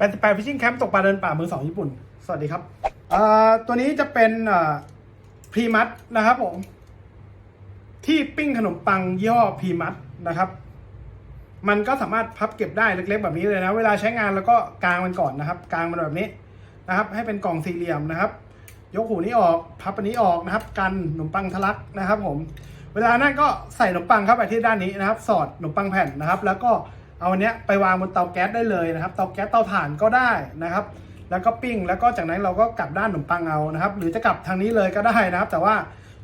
88 Fishing Camp ตกปลาเดินป่ามือสองญี่ปุ่น สวัสดีครับตัวนี้จะเป็นพรีมัดนะครับผม ที่ปิ้งขนมปังยี่ห้อพรีมัดนะครับ มันก็สามารถพับเก็บได้เล็กๆแบบนี้เลยนะ เวลาใช้งานแล้วก็กางมันก่อนนะครับ กางมันแบบนี้นะครับ ให้เป็นกล่องสี่เหลี่ยมนะครับ ยกหูนี้ออก พับอันนี้ออกนะครับ กันขนมปังทะลักนะครับ ผม เวลานั่นก็ใส่ขนมปังเข้าไปที่ด้านนี้นะครับ สอดขนมปังแผ่นนะครับ แล้วก็ เอาอันเนี้ยไปวางบนเตาแก๊สได้เลยนะครับ เตาแก๊สเตาถ่านก็ได้นะครับ แล้วก็ปิ้ง แล้วก็จากนั้นเราก็กลับด้านขนมปังเอานะครับ หรือจะกลับทางนี้เลยก็ได้นะครับ แต่ว่า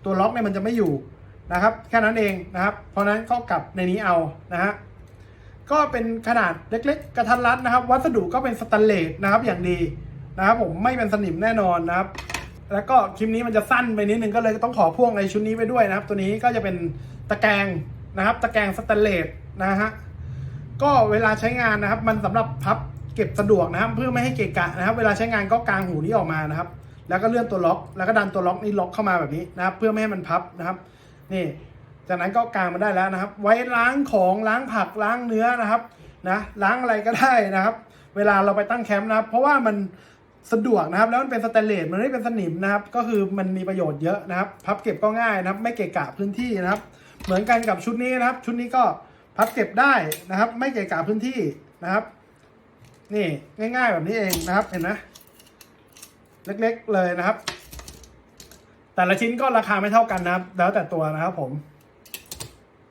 ตัวล็อกเนี่ยมันจะไม่อยู่นะครับ แค่นั้นเองนะครับ เพราะฉะนั้นก็กลับในนี้เอานะฮะ ก็เป็นขนาดเล็กๆ กระทัดรัดนะครับ วัสดุก็เป็นสแตนเลสนะครับอย่างดีนะครับผมไม่เป็นสนิมแน่นอนนะครับ แล้วก็คลิปนี้มันจะสั้นไปนิดนึงก็เลยต้องขอพ่วงในชุดนี้ไปด้วยนะครับ ตัวนี้ก็จะเป็นตะแกรงนะครับ ตะแกรงสแตนเลสนะฮะ ก็เวลาใช้งานนะครับ มันสำหรับพับเก็บสะดวกนะครับ เพื่อไม่ให้เกะกะนะครับ เวลาใช้งานก็กางหูนี้ออกมานะครับ แล้วก็เลื่อนตัวล็อก แล้วก็ดันตัวล็อกนี้ล็อกเข้ามาแบบนี้นะครับ เพื่อไม่ให้มันพับนะครับ นี่ จากนั้นก็กางมันได้แล้วนะครับ ไว้ล้างของล้างผักล้างเนื้อนะครับนะล้างอะไรก็ได้นะครับ เวลาเราไปตั้งแคมป์นะครับ เพราะว่ามันสะดวกนะครับ แล้วมันเป็นสแตนเลสมันไม่เป็นสนิมนะครับ ก็คือมันมีประโยชน์เยอะนะครับ พับเก็บก็ง่ายนะครับ ไม่เกะกะพื้นที่นะครับ เหมือนกันกับชุดนี้นะครับ ชุดนี้ก็ พับเก็บได้นะครับ ไม่เกะกะพื้นที่นะครับ นี่ง่าย ๆ แบบนี้เองนะครับ เห็นไหมเล็กๆเลยนะครับ แต่ละชิ้นก็ราคาไม่เท่ากันนะครับ แล้วแต่ตัวนะครับผม